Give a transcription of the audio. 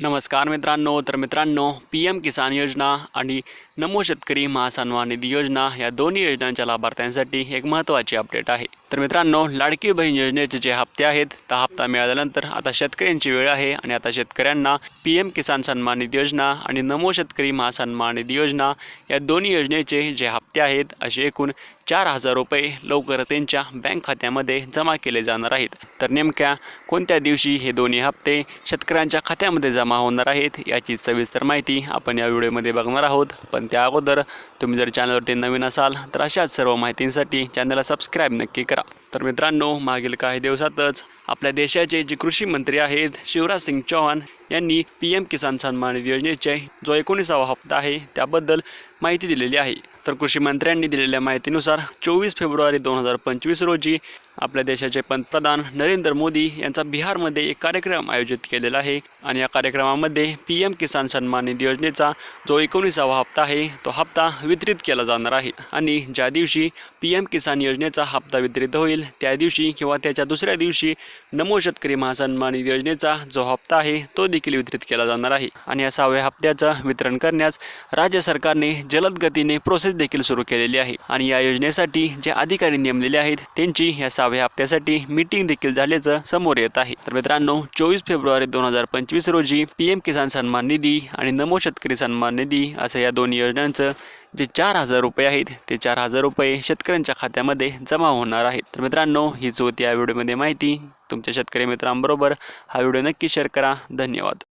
नमस्कार मित्रांनो तर मित्रांनो पी एम किसान योजना आणि नमो शेतकरी महासन्मान निधी योजना या दोन्ही योजनांच्या लाभार्थ्यांसाठी एक महत्त्वाची अपडेट आहे. तर मित्रांनो लाडकी बहीण योजनेचे जे हप्ते आहेत त्या हप्ता मिळाल्यानंतर आता शेतकऱ्यांची वेळ आहे आणि आता शेतकऱ्यांना पी एम किसान सन्मान निधी योजना आणि नमो शेतकरी महासन्मान निधी योजना या दोन्ही योजनेचे जे हप्ते आहेत असे एकूण चार हजार रुपये लवकर त्यांच्या बँक खात्यामध्ये जमा केले जाणार आहेत. तर नेमक्या कोणत्या दिवशी हे दोन्ही हप्ते शेतकऱ्यांच्या खात्यामध्ये जमा होणार आहेत याची सविस्तर माहिती आपण या व्हिडिओमध्ये बघणार आहोत. पण त्या अगोदर तुम्ही जर चॅनलवरती नवीन असाल तर अशाच सर्व माहितींसाठी चॅनलला सबस्क्राईब नक्की करा. तर मित्रांनो मागील काही दिवसातच आपल्या देशाचे जे कृषी मंत्री आहेत शिवराज सिंग चौहान यांनी पी एम किसान सन्मान निधी योजनेचे जो एकोणीसावा हप्ता आहे त्याबद्दल माहिती दिलेली आहे. तर कृषी मंत्र्यांनी दिलेल्या माहितीनुसार चोवीस फेब्रुवारी दोन हजार पंचवीस रोजी आपल्या देशाचे पंतप्रधान नरेंद्र मोदी यांचा बिहारमध्ये एक कार्यक्रम आयोजित केलेला आहे. आणि या कार्यक्रमामध्ये पी एम किसान सन्मान निधी योजनेचा जो एकोणीसावा हप्ता आहे तो हप्ता वितरित केला जाणार आहे. आणि ज्या दिवशी पी एम किसान योजनेचा हप्ता वितरित होईल त्या दिवशी किंवा त्याच्या दुसऱ्या दिवशी नमो शेतकरी महासन्मान योजनेचा जो हप्ता आहे तो देखील वितरित केला जाणार आहे. आणि या सहाव्या हप्त्याचं वितरण करण्यास राज्य सरकारने जलद गतीने प्रोसेस देखील सुरू केलेली आहे. आणि या योजनेसाठी जे अधिकारी नेमलेले आहेत त्यांची या सहाव्या हप्त्यासाठी मीटिंग देखील झाल्याचं समोर येत आहे. तर मित्रांनो चोवीस फेब्रुवारी दोन हजार पंचवीस रोजी पी एम किसान सन्मान निधी आणि नमो शेतकरी सन्मान निधी असं या दोन योजनांचं जे चार हजार रुपये आहेत ते चार हजार रुपये शेतकऱ्यांच्या खात्यामध्ये जमा होणार आहेत. तर मित्रांनो हीच होती या व्हिडिओमध्ये माहिती. तुमच्या शेतकरी मित्रांबरोबर हा व्हिडिओ नक्की शेअर करा. धन्यवाद.